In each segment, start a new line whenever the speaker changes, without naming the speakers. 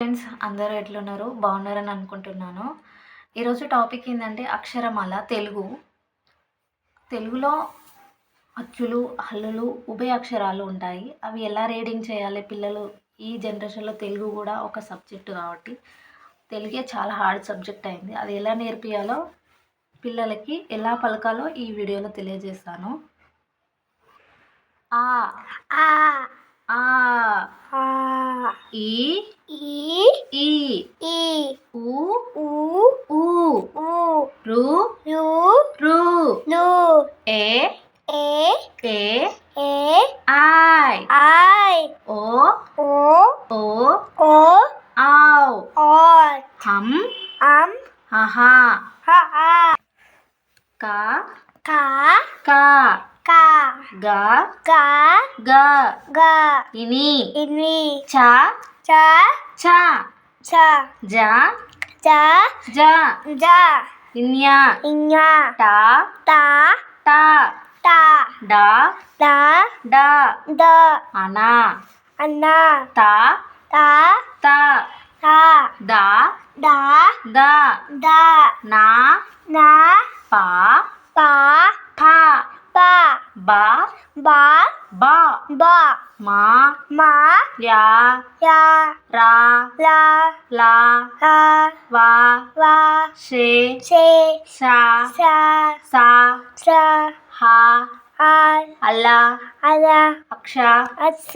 Friends అందరూ ఎట్లున్నారు? బాగున్నారని అనుకుంటున్నాను. ఈరోజు టాపిక్ ఏంటంటే అక్షరమాల తెలుగు. తెలుగులో అచ్చులు హల్లులు ఉభయ అక్షరాలు ఉంటాయి. అవి ఎలా రీడింగ్ చేయాలి? పిల్లలు ఈ జనరేషన్లో తెలుగు కూడా ఒక సబ్జెక్టు కాబట్టి తెలుగే చాలా హార్డ్ సబ్జెక్ట్ అయింది. అది ఎలా నేర్పియాలో పిల్లలకి ఎలా పలకాలో ఈ వీడియోలో తెలియజేస్తాను. ఆ. ఈ 루,
루,
에,
에,
에,
에, 아이, 아이,
오,
오,
오,
오, 아우,
얼,
함,
암, 하하, 하하,
가, 가,
가,
가,
가,
가,
가,
가, 이니, 이니,
자,
자,
자,
자,
자,
자,
자,
자.
Inya.
Inya.
Da.
Da.
Ta.
Ta.
Da.
Da.
Da.
Da.
Ana.
Ana.
Ta.
Ta.
Ta.
Ta.
Da.
Da.
Da.
Da.
Na.
Na.
ba
ba
ba
Pa.
Ba.
Ba.
బ.
బా.
మా.
మా.
యా
యా
రా.
లా.
లా.
లా
వా.
వా.
షే.
షే.
షా
సా.
సా.
సా.
హా.
ఆ
అల్లా.
అలా.
అక్ష.
అచ్చ.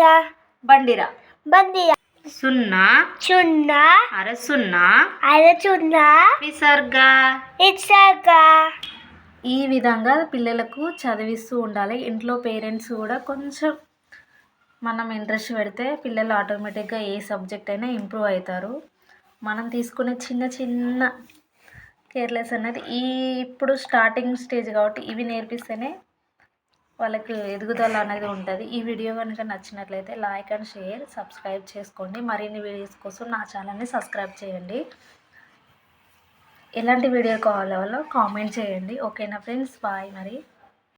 బండిరా.
బందియ
సున్నా.
చున్న
అర సున్నా.
అరచున్న
విసర్గ.
ఇచ్చక
ఈ విధంగా పిల్లలకు చదివిస్తూ ఉండాలి. ఇంట్లో పేరెంట్స్ కూడా కొంచెం మనం ఇంట్రెస్ట్ పెడితే పిల్లలు ఆటోమేటిక్గా ఏ సబ్జెక్ట్ అయినా ఇంప్రూవ్ అవుతారు. మనం తీసుకునే చిన్న చిన్న కేర్లెస్ అనేది ఈ ఇప్పుడు స్టార్టింగ్ స్టేజ్ కాబట్టి ఇవి నేర్పిస్తేనే వాళ్ళకి ఎదుగుదల అనేది ఉంటుంది. ఈ వీడియో కనుక నచ్చినట్లయితే లైక్ అండ్ షేర్ సబ్స్క్రైబ్ చేసుకోండి. మరిన్ని వీడియోస్ కోసం నా ఛానల్ని సబ్స్క్రైబ్ చేయండి. ఎలాంటి వీడియో కావాలో కామెంట్ చేయండి. ఓకేనా ఫ్రెండ్స్? బాయ్ మరి.